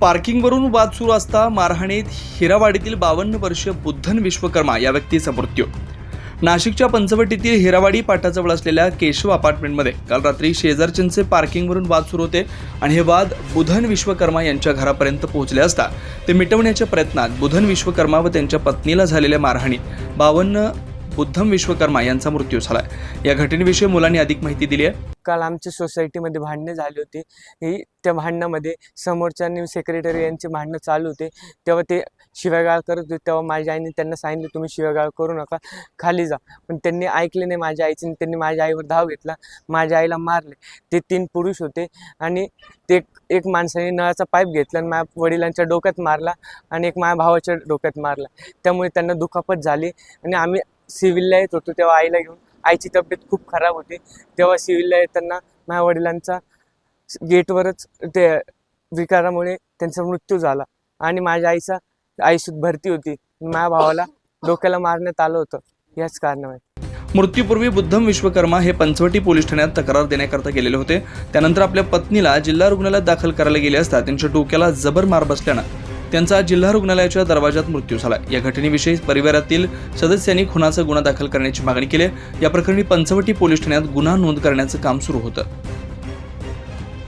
पार्किंगवरून वाद सुरू असता मारहाणीत हिरावाडीतील बावन्न वर्षीय बुद्धन विश्वकर्मा या व्यक्तीचा मृत्यू. नाशिकच्या पंचवटीतील हिरावाडी पाटाजवळ असलेल्या केशव अपार्टमेंटमध्ये काल रात्री शेजारच्यांचे पार्किंगवरून वाद सुरू होते आणि हे वाद बुधन विश्वकर्मा यांच्या घरापर्यंत पोहोचले असता ते मिटवण्याच्या प्रयत्नात बुधन विश्वकर्मा व त्यांच्या पत्नीला झालेल्या मारहाणीत बावन्न बुद्धम विश्वकर्मा यांचा मृत्यू झाला या घटनेविषयी मुलांनी अधिक माहिती दिली आहे. काल आमच्या सोसायटीमध्ये भांडणे झाले होते. ही त्या भांडणामध्ये समोरच्या सेक्रेटरी यांचे भांडणं चालू होते. तेव्हा ते शिव्यागाळ करत होते. तेव्हा माझ्या आईने त्यांना सांगितलं तुम्ही शिव्यागाळ करू नका. खाली जा. पण त्यांनी ऐकले नाही माझ्या आईचे त्यांनी माझ्या आईवर धाव घेतला. माझ्या आईला मारले. ते तीन पुरुष होते आणि ते एक माणसाने नळाचा पाईप घेतला आणि माझ्या वडिलांच्या डोक्यात मारला आणि एक माझ्या भावाच्या डोक्यात मारला. त्यामुळे त्यांना दुखापत झाली आणि आम्ही सिव्हिलला येत होतो तेव्हा आईला घेऊन. आईची तब्येत खूप खराब होती. तेव्हा सिव्हिलला येताना माझ्या वडिलांचा गेटवरच ते विकारामुळे त्यांचा मृत्यू झाला. आणि माझ्या आईचा आईसुद्धा भरती होती. माझ्या भावाला डोक्याला मारण्यात आलं होतं. याच कारणामुळे. मृत्यूपूर्वी बुद्धम विश्वकर्मा हे पंचवटी पोलीस ठाण्यात तक्रार देण्याकरता गेलेले होते. त्यानंतर आपल्या पत्नीला जिल्हा रुग्णालयात दाखल करायला गेले असता त्यांच्या डोक्याला जबर मार बसल्यानं त्यांचा जिल्हा रुग्णालयाच्या दरवाजात मृत्यू झाला. या घटनेविषयी परिवारातील सदस्यांनी खुनाचा गुन्हा दाखल करण्याची मागणी केली या प्रकरणी पंचवटी पोलीस ठाण्यात गुन्हा नोंद करण्याचं काम सुरू होतं.